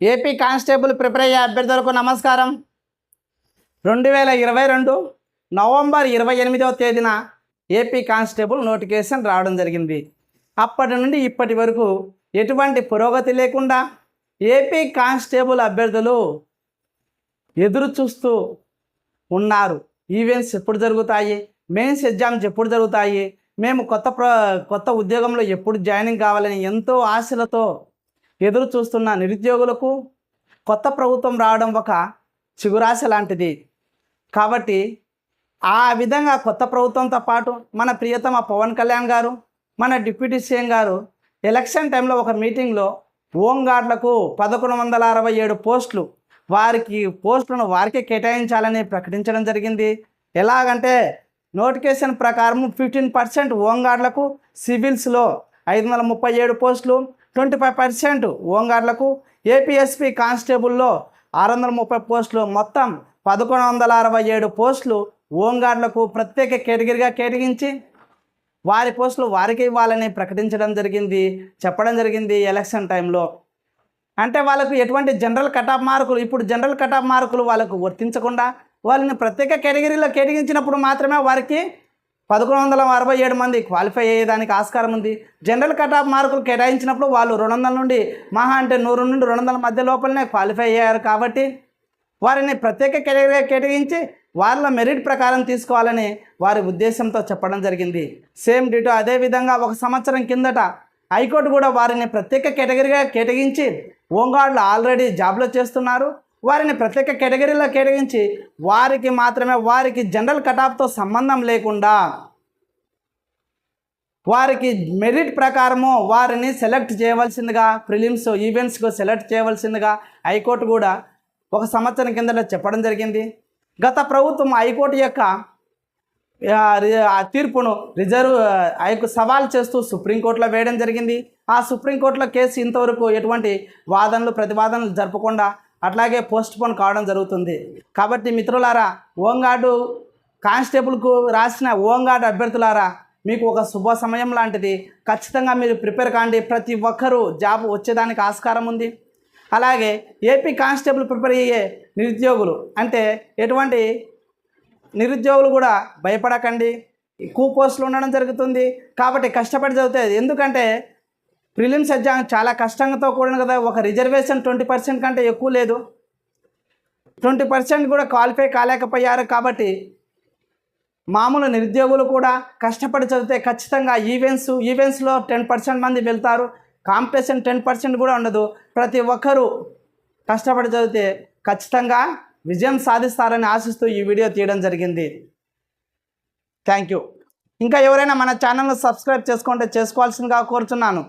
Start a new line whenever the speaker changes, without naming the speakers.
AP constable prepare అయ్యే అభ్యర్థులకు నమస్కారం. రెండు వేల ఇరవై రెండు నవంబర్ ఇరవై ఎనిమిదవ తేదీన ఏపీ కానిస్టేబుల్ నోటిఫికేషన్ రావడం జరిగింది. అప్పటి నుండి ఇప్పటి వరకు ఎటువంటి పురోగతి లేకుండా ఏపీ కానిస్టేబుల్ అభ్యర్థులు ఎదురు చూస్తూ ఉన్నారు. ఈవెంట్స్ ఎప్పుడు జరుగుతాయి? మెయిన్స్ ఎగ్జామ్స్ ఎప్పుడు జరుగుతాయి? మేము కొత్త ప్ర కొత్త ఉద్యోగంలో ఎప్పుడు జాయినింగ్ కావాలని ఎంతో ఆశలతో ఎదురు చూస్తున్న నిరుద్యోగులకు కొత్త ప్రభుత్వం రావడం ఒక చిగురాశ లాంటిది. కాబట్టి ఆ విధంగా కొత్త ప్రభుత్వంతో పాటు మన ప్రియతమ పవన్ కళ్యాణ్ గారు మన డిప్యూటీ సీఎం గారు ఎలక్షన్ టైంలో ఒక మీటింగ్లో హోంగార్డులకు పదకొండు వందల అరవై ఏడు పోస్టులు వారికి పోస్టులను వారికే కేటాయించాలని ప్రకటించడం జరిగింది. ఎలాగంటే నోటిఫికేషన్ ప్రకారం ఫిఫ్టీన్ పర్సెంట్ హోంగార్డులకు సివిల్స్లో ఐదు వందల ముప్పై ఏడు పోస్టులు ట్వంటీ ఫైవ్ పర్సెంట్ ఓంగార్లకు ఏపీఎస్పీ కానిస్టేబుల్లో ఆరు వందల ముప్పై పోస్టులు మొత్తం పదకొండు వందల అరవై ఏడు పోస్టులు ఓంగార్లకు ప్రత్యేక కేటగిరీగా కేటగించి వారి పోస్టులు వారికి ఇవ్వాలని ప్రకటించడం జరిగింది చెప్పడం జరిగింది ఎలక్షన్ టైంలో. అంటే వాళ్ళకు ఎటువంటి జనరల్ కటాఫ్ మార్కులు ఇప్పుడు జనరల్ కటాఫ్ మార్కులు వాళ్ళకు వర్తించకుండా వాళ్ళని ప్రత్యేక కేటగిరీలో కేటగించినప్పుడు మాత్రమే వారికి పదకొండు వందల అరవై ఏడు మంది క్వాలిఫై అయ్యేదానికి ఆస్కారం ఉంది. జనరల్ కటాఫ్ మార్కులు కేటాయించినప్పుడు వాళ్ళు రెండు వందల నుండి మహా అంటే నూరు నుండి రెండు వందల మధ్య లోపలనే క్వాలిఫై అయ్యారు కాబట్టి వారిని ప్రత్యేక కేటగిరీగా కేటాయించి వాళ్ళ మెరిట్ ప్రకారం తీసుకోవాలని వారి ఉద్దేశంతో చెప్పడం జరిగింది. సేమ్ డిటో అదేవిధంగా ఒక సంవత్సరం కిందట హైకోర్టు కూడా వారిని ప్రత్యేక కేటగిరీగా కేటాయించి హోంగార్డులు ఆల్రెడీ జాబ్లో చేస్తున్నారు. వారిని ప్రత్యేక కేటగిరీలో కేటాయించి వారికి మాత్రమే వారికి జనరల్ కటాఫ్తో సంబంధం లేకుండా వారికి మెరిట్ ప్రకారము వారిని సెలెక్ట్ చేయవలసిందిగా ప్రిలిమ్స్ ఈవెంట్స్కు సెలెక్ట్ చేయవలసిందిగా హైకోర్టు కూడా ఒక సంవత్సరం కిందట చెప్పడం జరిగింది. గత ప్రభుత్వం హైకోర్టు యొక్క తీర్పును రిజర్వ్ ఆ సవాల్ చేస్తూ సుప్రీంకోర్టులో వేయడం జరిగింది. ఆ సుప్రీంకోర్టులో కేసు ఇంతవరకు ఎటువంటి వాదనలు ప్రతివాదనలు జరపకుండా అట్లాగే పోస్ట్ పోన్ కావడం జరుగుతుంది. కాబట్టి మిత్రులారా ఓంగాడు కానిస్టేబుల్కు రాసిన ఓంగాడు అభ్యర్థులారా మీకు ఒక శుభ సమయం లాంటిది. ఖచ్చితంగా మీరు ప్రిపేర్ కాండి. ప్రతి ఒక్కరూ జాబ్ వచ్చేదానికి ఆస్కారం ఉంది. అలాగే ఏపీ కానిస్టేబుల్ ప్రిపేర్ అయ్యే నిరుద్యోగులు అంటే ఎటువంటి నిరుద్యోగులు కూడా భయపడకండి. ఎక్కువ పోస్టులు ఉండడం జరుగుతుంది. కాబట్టి కష్టపడి చదివితే ఎందుకంటే ప్రిలిమ్స్ ఎగ్జామ్ చాలా కష్టంతో కూడిన కదా. ఒక రిజర్వేషన్ ట్వంటీ పర్సెంట్ కంటే ఎక్కువ లేదు. ట్వంటీ పర్సెంట్ కూడా క్వాలిఫై కాలేకపోయారు కాబట్టి మామూలు నిరుద్యోగులు కూడా కష్టపడి చదివితే ఖచ్చితంగా ఈవెంట్స్ ఈవెంట్స్లో టెన్ పర్సెంట్ మంది వెళ్తారు. కాంపిటీషన్ టెన్ పర్సెంట్ కూడా ఉండదు. ప్రతి ఒక్కరూ కష్టపడి చదివితే ఖచ్చితంగా విజయం సాధిస్తారని ఆశిస్తూ ఈ వీడియో తీయడం జరిగింది. థ్యాంక్ యూ ఇంకా ఎవరైనా మన ఛానల్ను సబ్స్క్రైబ్ చేసుకుంటే చేసుకోవాల్సిందిగా కోరుతున్నాను